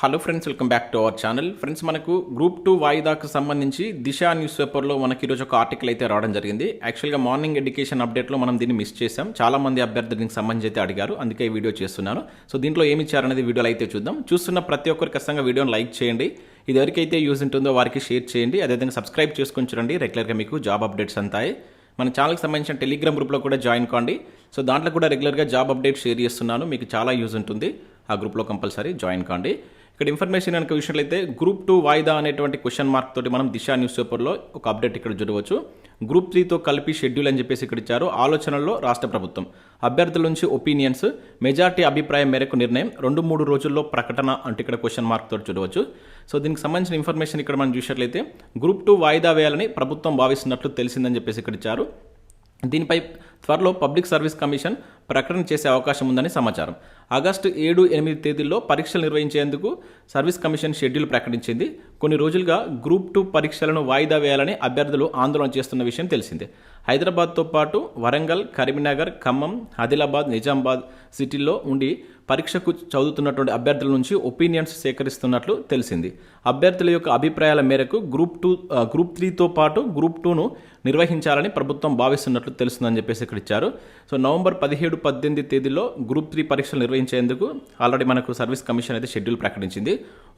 Hello friends welcome back to our channel friends మనకు group two వాయిదాకు సంబంధించి దిశ news పేపర్లో మనకి ఈరోజు ఒక ఆర్టికల్ అయితే రావడం జరిగింది. యాక్చువల్గా మార్నింగ్ ఎడ్యుకేషన్ అప్డేట్లో మనం దీన్ని మిస్ చేసాం చాలా మంది అభ్యర్థులు దీనికి సంబంధించి అయితే అడిగారు. అందుకే ఈ వీడియో చేస్తున్నాను. సో దీంట్లో ఏమి ఇచ్చారనేది వీడియోలో అయితే చూద్దాం. చూస్తున్న ప్రతి ఒక్కరు ఖచ్చితంగా వీడియోని లైక్ చేయండి. ఇది ఎవరికైతే యూజ్ ఉంటుందో వారికి షేర్ చేయండి. అదేవిధంగా సబ్స్క్రైబ్ చేసుకొని చూడండి. రెగ్యులర్గా మీకు జాబ్ అప్డేట్స్ అంతాయి. మన ఛానల్కి సంబంధించిన టెలిగ్రామ్ గ్రూప్లో కూడా జాయిన్ కాండి. సో దాంట్లో కూడా రెగ్యులర్గా జాబ్ అప్డేట్ షేర్ చేస్తున్నాను. మీకు చాలా యూజ్ ఉంటుంది. ఆ గ్రూప్లో కంపల్సరీ జాయిన్ కాండి. ఇక్కడ ఇన్ఫర్మేషన్ కనుక విషయంలో గ్రూప్ టూ వాయిదా అనేటువంటి క్వశ్చన్ మార్క్ తోటి మనం దిశ న్యూస్ పేపర్లో ఒక అప్డేట్ ఇక్కడ చూడవచ్చు. గ్రూప్ త్రీతో కలిపి షెడ్యూల్ అని చెప్పేసి ఇక్కడ ఇచ్చారు. ఆలోచనల్లో రాష్ట్ర ప్రభుత్వం. అభ్యర్థుల నుంచి ఒపీనియన్స్ మెజార్టీ అభిప్రాయం మేరకు నిర్ణయం రెండు మూడు రోజుల్లో ప్రకటన అంటే ఇక్కడ క్వశ్చన్ మార్క్ తోటి చూడవచ్చు. సో దీనికి సంబంధించిన ఇన్ఫర్మేషన్ ఇక్కడ మనం చూసినట్లయితే గ్రూప్ టూ వాయిదా వేయాలని ప్రభుత్వం భావిస్తున్నట్లు తెలిసిందని చెప్పేసి ఇక్కడ ఇచ్చారు. దీనిపై త్వరలో పబ్లిక్ సర్వీస్ కమిషన్ ప్రకటన చేసే అవకాశం ఉందని సమాచారం. ఆగస్టు ఏడు ఎనిమిది తేదీల్లో పరీక్షలు నిర్వహించేందుకు సర్వీస్ కమిషన్ షెడ్యూల్ ప్రకటించింది. కొన్ని రోజులుగా గ్రూప్ టూ పరీక్షలను వాయిదా వేయాలని అభ్యర్థులు ఆందోళన చేస్తున్న విషయం తెలిసిందే. హైదరాబాద్తో పాటు వరంగల్ కరీంనగర్ ఖమ్మం ఆదిలాబాద్ నిజామాబాద్ సిటీల్లో ఉండి పరీక్షకు చదువుతున్నటువంటి అభ్యర్థుల నుంచి ఒపీనియన్స్ సేకరిస్తున్నట్లు తెలిసింది. అభ్యర్థుల యొక్క అభిప్రాయాల మేరకు గ్రూప్ టూ గ్రూప్ త్రీతో పాటు గ్రూప్ టూను నిర్వహించాలని ప్రభుత్వం భావిస్తున్నట్లు తెలుస్తుందని చెప్పేసి ఇక్కడ ఇచ్చారు. సో నవంబర్ పదిహేడు పద్దెనిమిది తేదీలో గ్రూప్ త్రీ పరీక్షలు నిర్వహించేందుకు ఆల్రెడీ మనకు సర్వీస్ కమిషన్ అయితే షెడ్యూల్ ప్రకటించింది.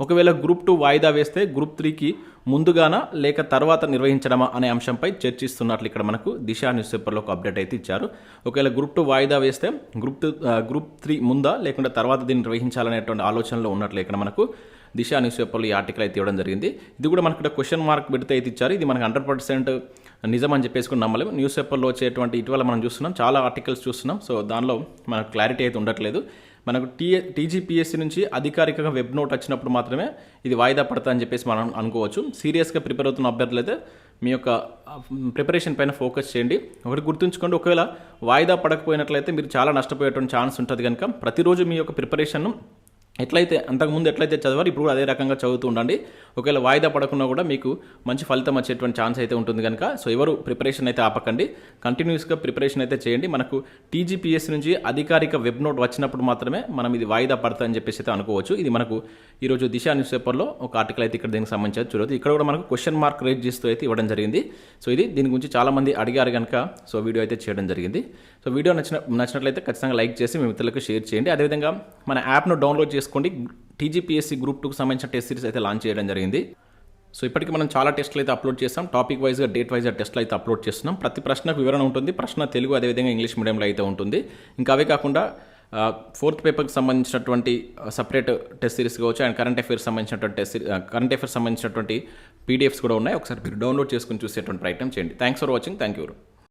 ఒకవేళ గ్రూప్ టూ వాయిదా వేస్తే గ్రూప్ త్రీకి ముందుగానా లేక తర్వాత నిర్వహించడమా అనే అంశంపై చర్చిస్తున్నట్లు ఇక్కడ మనకు దిశా న్యూస్ పేపర్లో ఒక అప్డేట్ అయితే ఇచ్చారు. ఒకవేళ గ్రూప్ టూ వాయిదా వేస్తే గ్రూప్ టూ గ్రూప్ త్రీ ముందా లేకుంటే తర్వాత దీన్ని నిర్వహించాలనేటువంటి ఆలోచనలో ఉన్నట్లు ఇక్కడ మనకు దిశ న్యూస్ పేపర్లో ఈ ఆర్టికల్ అయితే ఇవ్వడం జరిగింది. ఇది కూడా మనకి ఇక్కడ క్వశ్చన్ మార్క్ పెడితే అయితే ఇచ్చారు. ఇది మనకు హండ్రెడ్ పర్సెంట్ నిజం అని చెప్పేసి కూడా నమ్మలేము న్యూస్ పేపర్లో వచ్చేటువంటి ఇటీవల మనం చూస్తున్నాం. చాలా ఆర్టికల్స్ చూస్తున్నాం. సో దానిలో మనకు క్లారిటీ అయితే ఉండట్లేదు. మనకు టీ టీజీపీఎస్సీ నుంచి అధికారికంగా వెబ్ నోట్ వచ్చినప్పుడు మాత్రమే ఇది వాయిదా పడతా అని చెప్పేసి మనం అనుకోవచ్చు. సీరియస్గా ప్రిపేర్ అవుతున్న అభ్యర్థులైతే మీ యొక్క ప్రిపరేషన్ పైన ఫోకస్ చేయండి. ఒకటి గుర్తుంచుకోండి. ఒకవేళ వాయిదా పడకపోయినట్లయితే మీరు చాలా నష్టపోయేటువంటి ఛాన్స్ ఉంటుంది కనుక ప్రతిరోజు మీ యొక్క ప్రిపరేషన్ను ఎట్లయితే అంతకుముందు ఎట్లయితే చదివారు ఇప్పుడు కూడా అదే రకంగా చదువుతూ ఉండండి. ఒకవేళ వాయిదా పడకుండా కూడా మీకు మంచి ఫలితం వచ్చేటువంటి ఛాన్స్ అయితే ఉంటుంది కనుక సో ఎవరు ప్రిపరేషన్ అయితే ఆపకండి. కంటిన్యూస్గా ప్రిపరేషన్ అయితే చేయండి. మనకు టీజీపీఎస్ నుంచి అధికారిక వెబ్ నోట్ వచ్చినప్పుడు మాత్రమే మనం ఇది వాయిదా పడతా అని చెప్పేసి అయితే అనుకోవచ్చు. ఇది మనకు ఈరోజు దిశ న్యూస్ పేపర్లో ఒక ఆర్టికల్ అయితే ఇక్కడ దీనికి సంబంధించి చూడవచ్చు ఇక్కడ కూడా మనకు క్వశ్చన్ మార్క్ రేట్ చేస్తూ అయితే ఇవ్వడం జరిగింది. సో ఇది దీని గురించి చాలామంది అడిగారు కనుక సో వీడియో అయితే చేయడం జరిగింది. సో వీడియో నచ్చిన నచ్చినట్లయితే ఖచ్చితంగా లైక్ చేసి మీ మిత్రులకు షేర్ చేయండి. అదేవిధంగా మన యాప్ను డౌన్లోడ్ చేసి చేసుకోండి. టీజీపీఎస్సీ గ్రూప్ టూకి సంబంధించిన టెస్ట్ సిరీస్ అయితే లాంచ్ చేయడం జరిగింది. సో ఇప్పటికి మనం చాలా టెస్ట్లు అయితే అప్లోడ్ చేస్తాం టాపిక్ వైజ్గా డేట్ వైజ్గా టెస్ట్లు అయితే అప్లోడ్ చేస్తున్నాం. ప్రతి ప్రశ్నకు వివరణ ఉంటుంది. ప్రశ్న తెలుగు అదేవిధంగా ఇంగ్లీష్ మీడియంలో అయితే ఉంటుంది. ఇంకా అవే కాకుండా ఫోర్త్ పేపర్కి సంబంధించినటువంటి సపరేట్ టెస్ట్ సిరీస్ కావచ్చు. అండ్ కరెంట్ అఫైర్స్ సంబంధించినటువంటి టెస్ట్ కరెంట్ అఫైర్స్ సంబంధించినటువంటి పీడిఎఫ్స్ కూడా ఉన్నాయి. ఒకసారి మీరు డౌన్లోడ్ చేసుకుని చూసేటువంటి ప్రయత్నం చేయండి. Thanks for watching thank you